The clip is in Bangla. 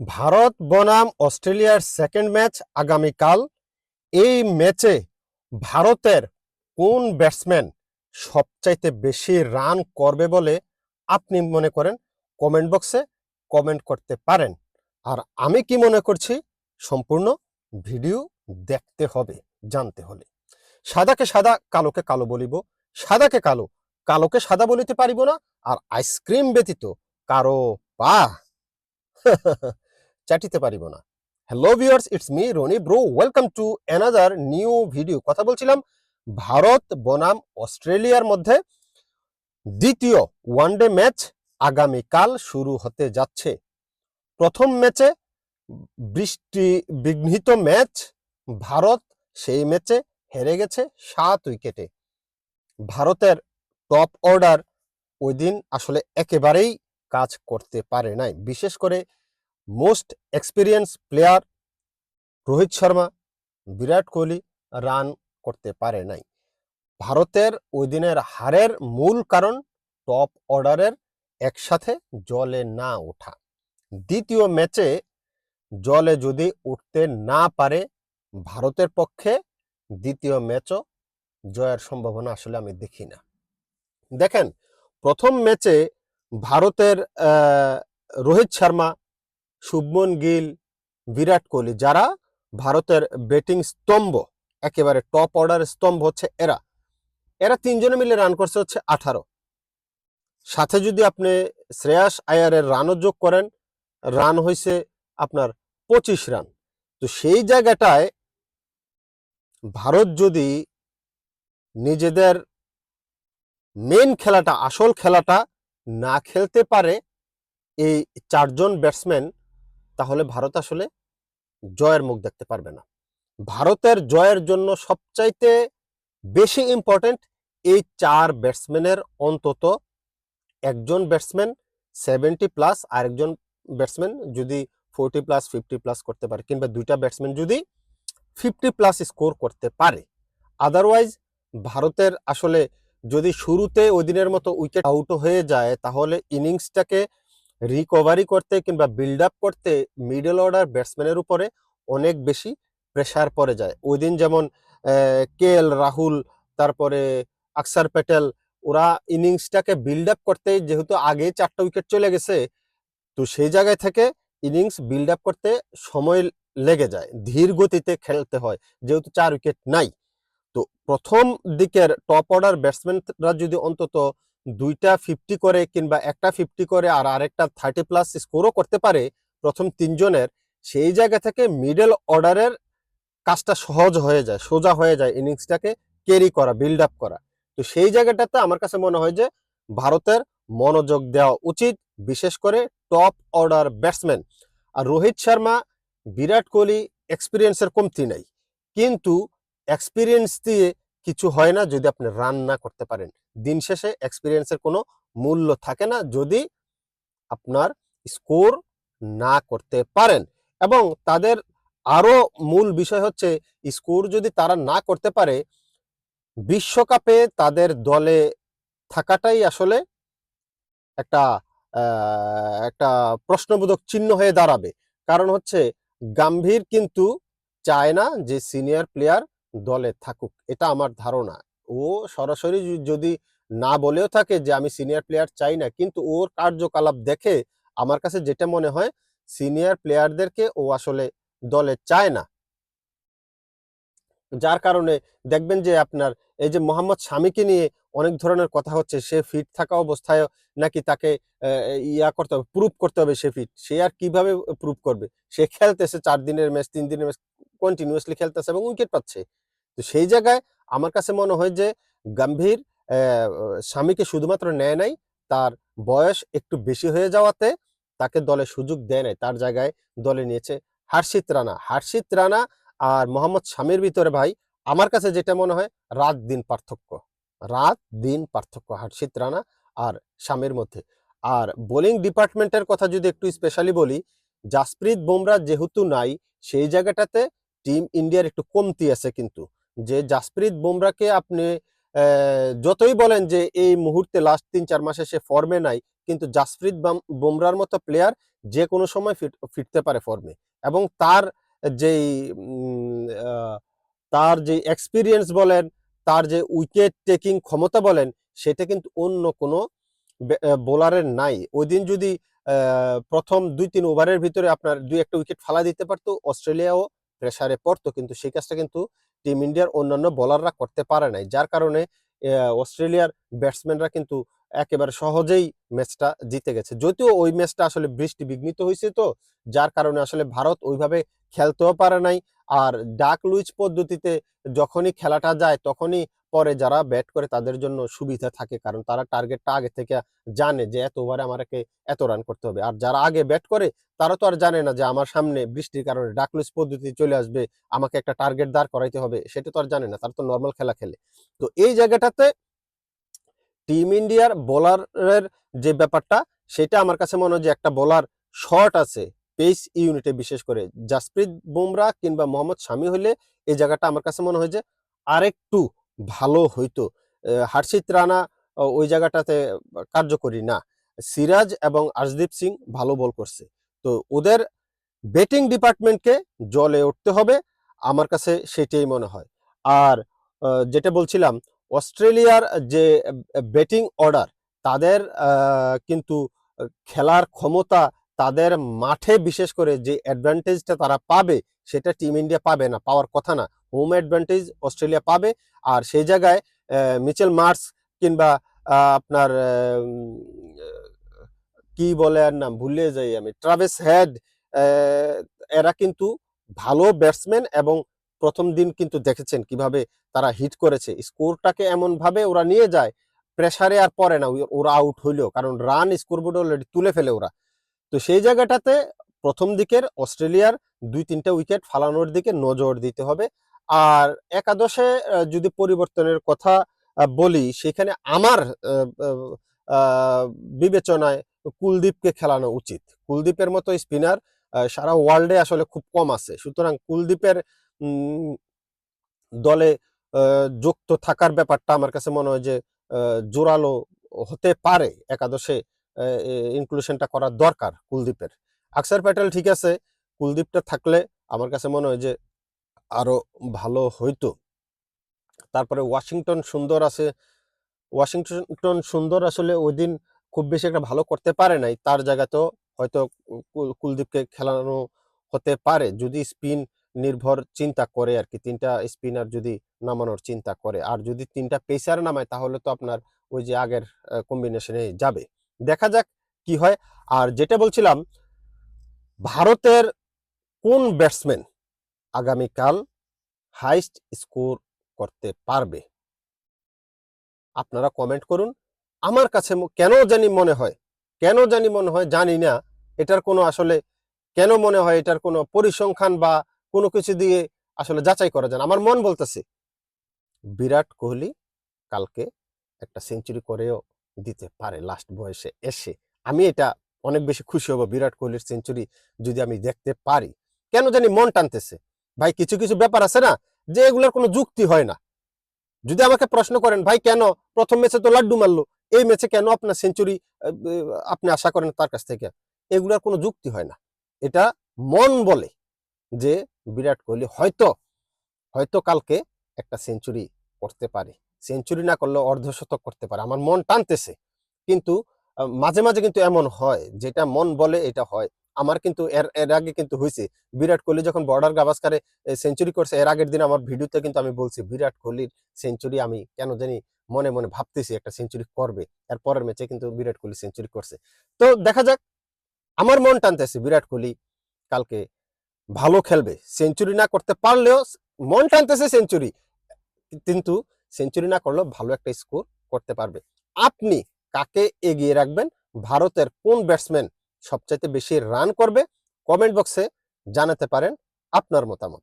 ভারত বনাম অস্ট্রেলিয়ার সেকেন্ড ম্যাচ আগামীকাল। এই ম্যাচে ভারতের কোন ব্যাটসম্যান সবচাইতে বেশি রান করবে বলে আপনি মনে করেন? কমেন্ট বক্সে কমেন্ট করতে পারেন। আর আমি কি মনে করছি? সম্পূর্ণ ভিডিও দেখতে হবে, জানতে হলে। সাদাকে সাদা, কালোকে কালো বলিব। সাদাকে কালো, কালোকে সাদা বলিতে পারিব না। আর আইসক্রিম ব্যতীত কারও পা। চাটিতে পারিব না। Hello viewers it's me Rony bro welcome to another new video কথা বলছিলাম ভারত, বনাম, অস্ট্রেলিয়ার মধ্যে। দ্বিতীয় ওয়ানডে ম্যাচ আগামীকাল শুরু হতে যাচ্ছে। প্রথম ম্যাচে বৃষ্টি, বিঘ্নিত ম্যাচ ভারত সেই ম্যাচে হেরে গেছে সাত উইকেটে ভারতের টপ অর্ডার ওই দিন আসলে একেবারেই কাজ করতে পারে নাই। বিশেষ করে most experience player Rohit Sharma, Virat Kohli run করতে পারে নাই। ভারতের ওই দিনের হারের মূল কারণ টপ অর্ডারের একসাথে জলে না ওঠা। দ্বিতীয় ম্যাচে জলে যদি উঠতে না পারে ভারতের পক্ষে, দ্বিতীয় ম্যাচও জয়ের সম্ভাবনা আসলে আমি দেখি না। দেখেন, প্রথম ম্যাচে ভারতের রোহিত শর্মা শুভমন গিল, বিরাট কোহলি, যারা ভারতের ব্যাটিং স্তম্ভ, একেবারে টপ অর্ডার স্তম্ভ হচ্ছে এরা। এরা তিনজনে মিলে রান করছে হচ্ছে আঠারো। সাথে যদি আপনি শ্রেয়াস আয়ারের রানও যোগ করেন রান হয়েছে আপনার পঁচিশ রান তো সেই জায়গাটায় ভারত যদি নিজেদের মেন খেলাটা, আসল খেলাটা না খেলতে পারে, এই চারজন ব্যাটসম্যান তাহলে ভারত আসলে জয়ের মুখ দেখতে পারবে না। ভারতের জয়ের জন্য সবচাইতে বেশি ইম্পর্টেন্ট এই চার ব্যাটসম্যানের অন্তত একজন ব্যাটসম্যান সেভেন্টি প্লাস আর একজন ব্যাটসম্যান যদি ফোরটি প্লাস ফিফটি প্লাস করতে পারে কিংবা দুইটা ব্যাটসম্যান যদি ফিফটি প্লাস স্কোর করতে পারে। আদারওয়াইজ ভারতের আসলে যদি শুরুতে ওই দিনের মতো উইকেট আউট হয়ে যায় তাহলে ইনিংসটাকে রিকভারি করতে কিংবা বিল্ড আপ করতে মিডল অর্ডার ব্যাটসম্যানের উপরে অনেক বেশি প্রেসার পড়ে যায়। ওই দিন যেমন কে এল রাহুল তারপরে আকসার প্যাটেল ওরা ইনিংসটাকে বিল্ড আপ করতে যেহেতু আগে চারটা উইকেট চলে গেছে, তো সেই জায়গায় থেকে ইনিংস বিল্ড আপ করতে সময় লেগে যায়, ধীর গতিতে খেলতে হয়, যেহেতু চার উইকেট নাই। তো প্রথম দিকের টপ অর্ডার ব্যাটসম্যানরা যদি অন্তত দুইটা ফিফটি করে কিংবা একটা ফিফটি করে আর আরেকটা থার্টি প্লাস স্কোরও করতে পারে প্রথম তিনজনের, সেই জায়গা থেকে মিডল অর্ডারের কাজটা সহজ হয়ে যায়, সোজা হয়ে যায় ইনিংসটাকে ক্যারি করা বিল্ড আপ করা। তো সেই জায়গাটাতে আমার কাছে মনে হয় যে ভারতের মনোযোগ দেওয়া উচিত, বিশেষ করে টপ অর্ডার ব্যাটসম্যান আর রোহিত শর্মা, বিরাট কোহলি এক্সপিরিয়েন্সের কমতি নাই। কিন্তু এক্সপিরিয়েন্স দিয়ে কিছু হয় না যদি আপনি রান না করতে পারেন। দিন শেষে এক্সপিরিয়েন্সের কোনো মূল্য থাকে না যদি আপনার স্কোর না করতে পারেন। এবং তাদের আরও মূল বিষয় হচ্ছে স্কোর যদি তারা না করতে পারে, বিশ্বকাপে তাদের দলে থাকাটাই আসলে একটা একটা প্রশ্নবোধক চিহ্ন হয়ে দাঁড়াবে। কারণ হচ্ছে, গাম্ভীর কিন্তু চায় না যে সিনিয়র প্লেয়ার দলে থাকুক, এটা আমার ধারণা। ও সরাসরি যদি না বলেও থাকে যে আমি সিনিয়র প্লেয়ার চাই না, কিন্তু ওর কার্যকলাপ দেখে আমার কাছে যেটা মনে হয় সিনিয়র প্লেয়ারদেরকে ও আসলে দলে চায় না। যার কারণে দেখবেন যে আপনার এই যে মোহাম্মদ স্বামীকে নিয়ে অনেক ধরনের কথা হচ্ছে, সে ফিট থাকা অবস্থায় নাকি তাকে ইয়া করতে হবে প্রুভ করতে হবে সে ফিট সে আর কীভাবে প্রুভ করবে? সে খেলতেছে চার দিনের ম্যাচ তিন দিনের ম্যাচ কন্টিনিউয়াসলি খেলতেছে এবং উইকেট পাচ্ছে। তো সেই জায়গায় আমার কাছে মনে হয় যে গম্ভীর স্বামীকে শুধুমাত্র নেয় নাই, তার বয়স একটু বেশি হয়ে যাওয়াতে তাকে দলে সুযোগ দেয় নাই, তার জায়গায় দলে নিয়েছে হার্ষিত রানা। হার্ষিত রানা আর মোহাম্মদ স্বামীর ভিতরে ভাই, আমার কাছে যেটা মনে হয় রাত দিন পার্থক্য। রাত দিন পার্থক্য হার্ষিত রানা আর স্বামীর মধ্যে। আর বোলিং ডিপার্টমেন্টের কথা যদি একটু স্পেশালি বলি, জাসপ্রীত বুমরা যেহেতু নাই, সেই জায়গাটাতে টিম ইন্ডিয়ার একটু কমতি আছে কিন্তু। যে জাসপ্রীত বুমরাকে আপনি যতই বলেন যে এই মুহূর্তে লাস্ট তিন চার মাসে সে ফর্মে নাই, কিন্তু জাসপ্রীত বুমরার মতো প্লেয়ার যে কোনো সময় ফিট, ফিরতে পারে ফর্মে এবং তার যেই তার যে এক্সপিরিয়েন্স বলেন, তার যে উইকেট টেকিং ক্ষমতা বলেন, সেটা কিন্তু অন্য কোনো বোলারের নাই। ওই দিন যদি প্রথম দুই তিন ওভারের ভিতরে আপনার দুই একটা উইকেট ফালা দিতে পারতো, অস্ট্রেলিয়াও প্রেসারে পড়তো, কিন্তু সেই কাজটা কিন্তু টিম ইন্ডিয়ার অন্যান্য বোলাররা করতে পারে নাই। যার কারণে অস্ট্রেলিয়ার ব্যাটসম্যানরা কিন্তু একেবারে সহজেই ম্যাচটা জিতে গেছে। যদিও ওই ম্যাচটা আসলে বৃষ্টি বিঘ্নিত হয়েছে তো, যার কারণে আসলে ভারত ওইভাবে খেলতেও পারে নাই। আর ডাক লুইচ পদ্ধতিতে যখনই খেলাটা যায়, তখনই পরে যারা ব্যাট করে তাদের জন্য সুবিধা থাকে। কারণ তারা টার্গেটটা আগে থেকে জানে যে এত ওভারে আমাকে এত রান করতে হবে। আর যারা আগে ব্যাট করে, তারা তো আর জানে না যে আমার সামনে বৃষ্টির কারণে ডাক লুইচ পদ্ধতি চলে আসবে, আমাকে একটা টার্গেট দাঁড় করাইতে হবে, সেটা তো আর জানে না, তারা তো নর্মাল খেলা খেলে। তো এই জায়গাটাতে টিম ইন্ডিয়ার বোলারের যে ব্যাপারটা, সেটা আমার কাছে মনে হয় যে একটা বোলার শর্ট আছে পেস ইউনিটে বিশেষ করে। জাসপ্রীত বুমরা কিংবা মোহাম্মদ শামি হলে এই জায়গাটা আমার কাছে মনে হয় যে আরেকটু ভালো হইতো। হার্ষিত রানা ওই জায়গাটাতে কার্যকরী না। সিরাজ এবং আর্শদীপ সিং ভালো বল করছে। তো ওদের ব্যাটিং ডিপার্টমেন্টকে জলে উঠতে হবে, আমার কাছে সেটাই মনে হয়। আর যেটা বলছিলাম, অস্ট্রেলিয়ার যে ব্যাটিং অর্ডার, তাদের কিন্তু খেলার ক্ষমতা তাদের মাঠে বিশেষ করে যে অ্যাডভান্টেজটা তারা পাবে, সেটা টিম ইন্ডিয়া পাবে না, পাওয়ার কথা না। হোম অ্যাডভান্টেজ অস্ট্রেলিয়া পাবে। আর সেই জায়গায় মিচেল মার্স কিংবা আপনার কি বলে আর নাম ভুলে যাই আমি ট্রাভেস হেড এরা কিন্তু ভালো ব্যাটসম্যান এবং প্রথম দিন কিন্তু দেখেছেন কীভাবে তারা হিট করেছে। স্কোরটাকে এমন ভাবে ওরা নিয়ে যায় প্রেসারে আর পড়ে না ওরা আউট হইলেও, কারণ রান স্কোরবোর্ড অলরেডি তুলে ফেলে ওরা। তো সেই জায়গাটাতে প্রথম দিকের অস্ট্রেলিয়ার দুই তিনটা উইকেট ফালানোর দিকে নজর দিতে হবে। আর একাদশে যদি পরিবর্তনের কথা বলি, সেখানে আমার বিবেচনায় কুলদীপকে খেলানো উচিত। কুলদীপের মতো স্পিনার সারা ওয়ার্ল্ডে আসলে খুব কম আছে। সুতরাং কুলদীপের দলে যুক্ত থাকার ব্যাপারটা আমার কাছে মনে হয় যে জোরালো হতে পারে। একাদশে ইনক্লুশনটা করা দরকার কুলদীপের। আকসার প্যাটেল ঠিক আছে, কুলদীপটা থাকলে আমার কাছে মনে হয় যে আরও ভালো হইতো। তারপরে ওয়াশিংটন সুন্দর আছে। ওয়াশিংটন সুন্দর আসলে ওই দিন খুব বেশি একটা ভালো করতে পারে নাই। তার জায়গাতেও হয়তো কুল- কুলদীপকে খেলানো হতে পারে। যদি স্পিন নির্ভর চিন্তা করে আর কি তিনটা স্পিনার যদি নামানোর চিন্তা করে। আর যদি তিনটা পেসার নামায়, তাহলে তো আপনার ওই যে আগের কম্বিনেশনে যাবে। দেখা যাক কি হয়। আর যেটা বলছিলাম, ভারতের কোন ব্যাটসম্যান আগামীকাল হাইস্ট স্কোর করতে পারবে। আপনারা কমেন্ট করুন, আমার কাছে কেন জানি মনে হয়, কেন জানি মনে হয় জানি না, এটার কোনো আসলে, কেন মনে হয় এটার কোনো পরিসংখ্যান বা কোনো কিছু দিয়ে আসলে যাচাই করা যায় আমার মন বলতেছে, বিরাট কোহলি কালকে একটা সেঞ্চুরি করেও দিতে পারে লাস্ট বয়সে এসে। আমি এটা অনেক বেশি খুশি হব বিরাট কোহলির সেঞ্চুরি যদি আমি দেখতে পারি। কেন জানি মন টানতেছে। ভাই, কিছু কিছু ব্যাপার আছে না যে এগুলোর কোনো যুক্তি হয় না। যদি আমাকে প্রশ্ন করেন, ভাই, কেন প্রথম ম্যাচে তো লাড্ডু মারলো, এই ম্যাচে কেন আপনার সেঞ্চুরি আপনি আশা করেন তার কাছ থেকে? এগুলোর কোনো যুক্তি হয় না। এটা মন বলে যে বিরাট কোহলি হয়তো হয়তো কালকে একটা সেঞ্চুরি করতে পারে। সেঞ্চুরি না করলেও অর্ধশতক করতে পারে। আমার মন টানতেছে। কিন্তু মাঝে মাঝে কিন্তু এমন হয়, যেটা মন বলে, এটা হয়। আমার কিন্তু এর এর আগে কিন্তু হয়েছে। বিরাট কোহলি যখন বর্ডার গাভাস্কারে সেঞ্চুরি করছে, এর আগের দিন আমার ভিডিওতে কিন্তু আমি বলছি, বিরাট কোহলির সেঞ্চুরি আমি কেন জানি মনে মনে ভাবতেছি একটা সেঞ্চুরি করবে। এর পরের ম্যাচে কিন্তু বিরাট কোহলি সেঞ্চুরি করছে। তো দেখা যাক, আমার মন টানতেছে বিরাট কোহলি কালকে ভালো খেলবে। সেঞ্চুরি না করতে পারলেও মন টানতেছে সেঞ্চুরি কিন্তু সেঞ্চুরি না করলেও ভালো একটা স্কোর করতে পারবে। আপনি কাকে এগিয়ে রাখবেন? ভারতের কোন ব্যাটসম্যান সবচাইতে বেশি রান করবে কমেন্ট বক্সে জানাতে পারেন আপনার মতামত।